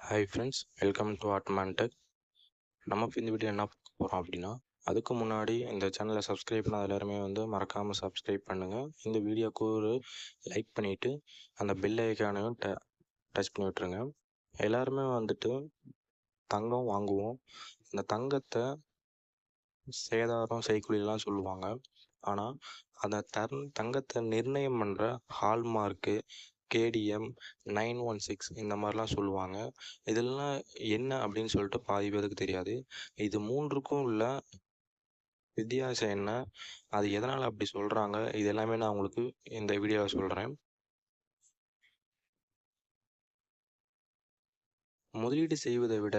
Hi friends welcome to ஆட்மான் நம்ம இந்த வீடியோ என்ன பார்க்க போகிறோம் அப்படின்னா அதுக்கு முன்னாடி இந்த சேனலை சப்ஸ்கிரைப் பண்ணாத எல்லாருமே வந்து மறக்காமல் சப்ஸ்கிரைப் பண்ணுங்கள் இந்த வீடியோக்கு ஒரு லைக் பண்ணிவிட்டு அந்த பெல் ஐக்கானையும் ட டச் பண்ணி விட்ருங்க எல்லாருமே வந்துட்டு தங்கம் வாங்குவோம். இந்த தங்கத்தை சேதாரம் செய்கூலிலாம் சொல்லுவாங்க. ஆனால் அந்த தர் தங்கத்தை நிர்ணயம் பண்ணுற hallmark KDM nine one six இந்த மாதிரிலாம் சொல்லுவாங்க. இதெல்லாம் என்ன அப்படின்னு சொல்லிட்டு பாதி பேருக்கு தெரியாது. இது மூன்றுக்கும் உள்ள வித்தியாசம் என்ன? அது எதனால் அப்படி சொல்கிறாங்க இது எல்லாமே நான் உங்களுக்கு இந்த வீடியோவில் சொல்கிறேன் முதலீடு செய்வதை விட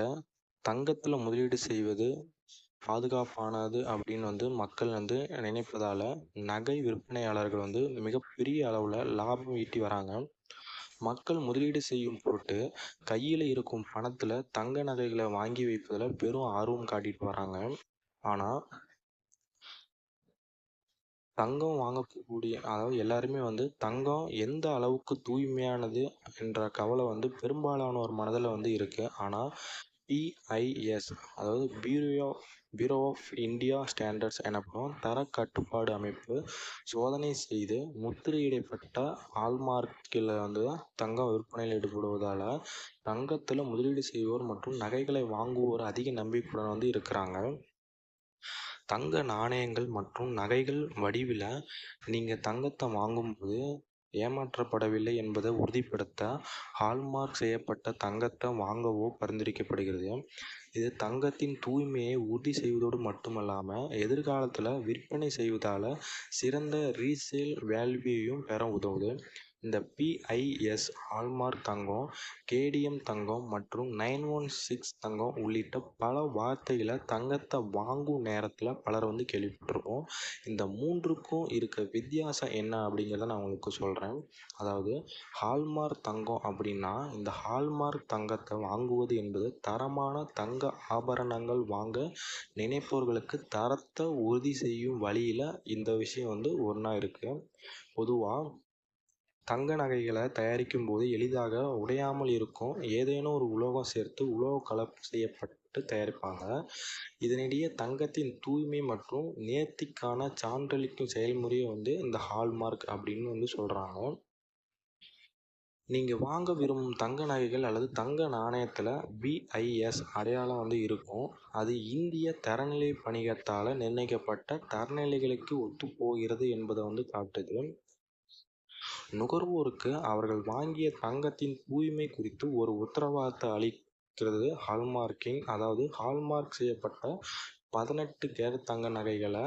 தங்கத்தில் முதலீடு செய்வது பாதுகாப்பானது அப்படின்னு வந்து மக்கள் வந்து நினைப்பதால் நகை விற்பனையாளர்கள் வந்து மிகப்பெரிய அளவில் லாபம் ஈட்டி வராங்க. மக்கள் முதலீடு செய்யும் பொருட்டு கையில் இருக்கும் பணத்தில் தங்க நகைகளை வாங்கி வைப்பதில் பெரும் ஆர்வம் காட்டிட்டு வராங்க. ஆனால் தங்கம் வாங்கக்கூடிய அதாவது எல்லாருமே வந்து தங்கம் எந்த அளவுக்கு தூய்மையானது என்ற கவலை வந்து பெரும்பாலானோர் மனதில் வந்து இருக்குது ஆனால் பிஐஎஸ் அதாவது bureau bureau of India standards எனப்படும் தர கட்டுப்பாடு அமைப்பு சோதனை செய்து முத்திரையிடப்பட்ட ஹால்மார்க்கில் வந்து தங்கம் விற்பனையில் ஈடுபடுவதால் தங்கத்தில் முதலீடு செய்வோர் மற்றும் நகைகளை வாங்குவோர் அதிக நம்பிக்கையுடன் வந்து இருக்கிறாங்க. தங்க நாணயங்கள் மற்றும் நகைகள் வடிவில் நீங்கள் தங்கத்தை வாங்கும்போது ஏமாற்றப்படவில்லை என்பதை உறுதிப்படுத்த ஹால்மார்க் செய்யப்பட்ட தங்கத்தை வாங்கவோ பரிந்துரைக்கப்படுகிறது. இது தங்கத்தின் தூய்மையை உறுதி செய்வதோடு மட்டுமல்லாமல் எதிர்காலத்தில் விற்பனை செய்வதால் சிறந்த ரீசேல் வேல்யூவையும் பெற உதவுது. இந்த பிஐஎஸ் ஹால்மார்க் தங்கம் கேடிஎம் தங்கம் மற்றும் நைன் ஒன் சிக்ஸ் தங்கம் உள்ளிட்ட பல வார்த்தைகளை தங்கத்தை வாங்கும் நேரத்தில் பலர் வந்து கேள்விப்பட்டிருப்போம். இந்த மூன்றுக்கும் இருக்க வித்தியாசம் என்ன அப்படிங்கிறத நான் உங்களுக்கு சொல்கிறேன் அதாவது ஹால்மார்க் தங்கம் அப்படின்னா இந்த ஹால்மார்க் தங்கத்தை வாங்குவது என்பது தரமான தங்க ஆபரணங்கள் வாங்க நினைப்பவர்களுக்கு தரத்தை உறுதி செய்யும் வழியில் இந்த விஷயம் வந்து ஒன்றா இருக்குது பொதுவாக தங்க நகைகளை தயாரிக்கும் போது எளிதாக உடையாமல் இருக்கும். ஏதேனும் ஒரு உலோகம் சேர்த்து உலோக கலப்பு செய்யப்பட்டு தயாரிப்பாங்க. இதனிடையே தங்கத்தின் தூய்மை மற்றும் நேர்த்திக்கான சான்றளிக்கும் செயல்முறையை வந்து இந்த ஹால்மார்க் அப்படின்னு வந்து சொல்கிறாங்க நீங்கள் வாங்க விரும்பும் தங்க நகைகள் அல்லது தங்க நாணயத்தில் பிஐஎஸ் அடையாளம் வந்து இருக்கும். அது இந்திய தரநிலை பணிகத்தால் நிர்ணயிக்கப்பட்ட தரநிலைகளுக்கு ஒத்துப்போகிறது என்பதை வந்து காட்டுது. நுகர்வோருக்கு அவர்கள் வாங்கிய தங்கத்தின் தூய்மை குறித்து ஒரு உத்தரவாதத்தை அளிக்கிறது. ஹால்மார்க்கிங் அதாவது ஹால்மார்க் செய்யப்பட்ட பதினெட்டு கேரட் தங்க நகைகளை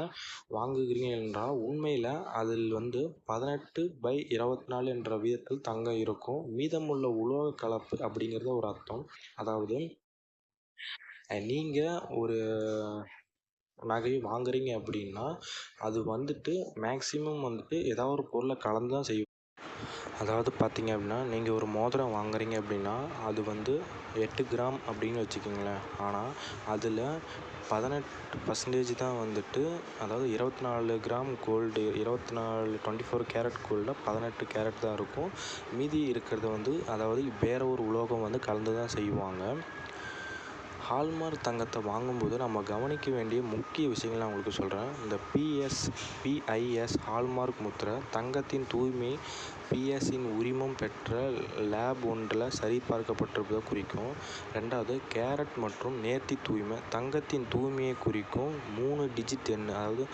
வாங்குகிறீங்க என்றால் உண்மையில் அதில் வந்து பதினெட்டு பை இருபத்தி நாலு என்ற விதத்தில் தங்கம் இருக்கும். மீதமுள்ள உலோக கலப்பு அப்படிங்கிறது ஒரு அர்த்தம். அதாவது நீங்கள் ஒரு நகை வாங்குறீங்க அப்படின்னா அது வந்துட்டு மேக்ஸிமம் வந்துட்டு ஏதாவது ஒரு பொருளை கலந்து தான் செய்யும். அதாவது பார்த்தீங்க அப்படின்னா நீங்கள் ஒரு மோதிரம் வாங்குறீங்க அப்படின்னா அது வந்து எட்டு கிராம் அப்படின்னு வச்சுக்கோங்களேன். ஆனால் அதில் பதினெட்டு பர்சன்டேஜ் தான் வந்துட்டு அதாவது இருபத்தி நாலு கிராம் கோல்டு இருபத்தி நாலு டுவெண்ட்டி ஃபோர் கேரட் கோல்டில் பதினெட்டு கேரட் தான் இருக்கும். மீதி இருக்கிறது வந்து அதாவது வேறு ஒரு உலோகம் வந்து கலந்து தான் செய்வாங்க. ஹால்மார்க் தங்கத்தை வாங்கும்போது நம்ம கவனிக்க வேண்டிய முக்கிய விஷயங்கள் நான் உங்களுக்கு சொல்கிறேன் இந்த பிஎஸ் பிஐஎஸ் ஹால்மார்க் முத்திரை தங்கத்தின் தூய்மை பிஎஸ்சின் உரிமம் பெற்ற லேப் ஒன்றில் சரிபார்க்கப்பட்டிருப்பதை குறிக்கும். ரெண்டாவது கேரட் மற்றும் நேர்த்தி தூய்மை தங்கத்தின் தூய்மையை குறிக்கும் மூணு டிஜிட் எண் அதாவது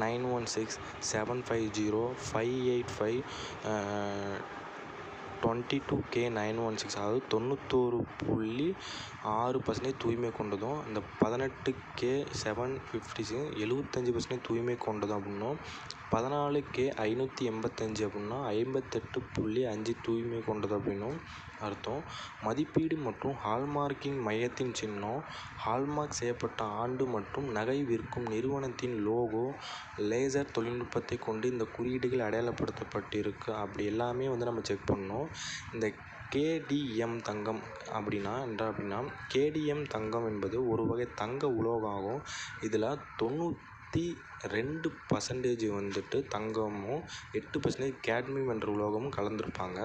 nine one six seven five zero five eight five twenty two K nine one six அதாவது தொண்ணூத்தோரு புள்ளி ஆறு பர்சன்டேஜ் தூய்மை கொண்டதும் இந்த பதினெட்டு கே செவன் ஃபிஃப்டி சிக்ஸ் எழுபத்தஞ்சி பர்சன்டேஜ் தூய்மை கொண்டதும் அப்படின்னும் பதினாலு கே ஐநூற்றி எண்பத்தஞ்சு அப்படின்னா ஐம்பத்தெட்டு புள்ளி அஞ்சு தூய்மை கொண்டது அப்படின்னும் அர்த்தம். மதிப்பீடு மற்றும் ஹால்மார்க்கிங் மையத்தின் சின்னம் ஹால்மார்க் செய்யப்பட்ட ஆண்டு மற்றும் நகை விற்கும் நிறுவனத்தின் லோகோ லேசர் தொழில்நுட்பத்தை கொண்டு இந்த குறியீடுகள் அடையாளப்படுத்தப்பட்டிருக்கு. அப்படி எல்லாமே வந்து நம்ம செக் பண்ணோம். இந்த கேடிஎம் தங்கம் அப்படின்னா என்ன அப்படின்னா கேடிஎம் தங்கம் என்பது ஒரு வகை தங்க உலோகம் ஆகும் இதில் இருபத்தி ரெண்டு பர்சன்டேஜ் வந்துட்டு தங்கமும் எட்டு பர்சன்டேஜ் கேட்மியம் என்ற உலோகமும் கலந்துருப்பாங்க.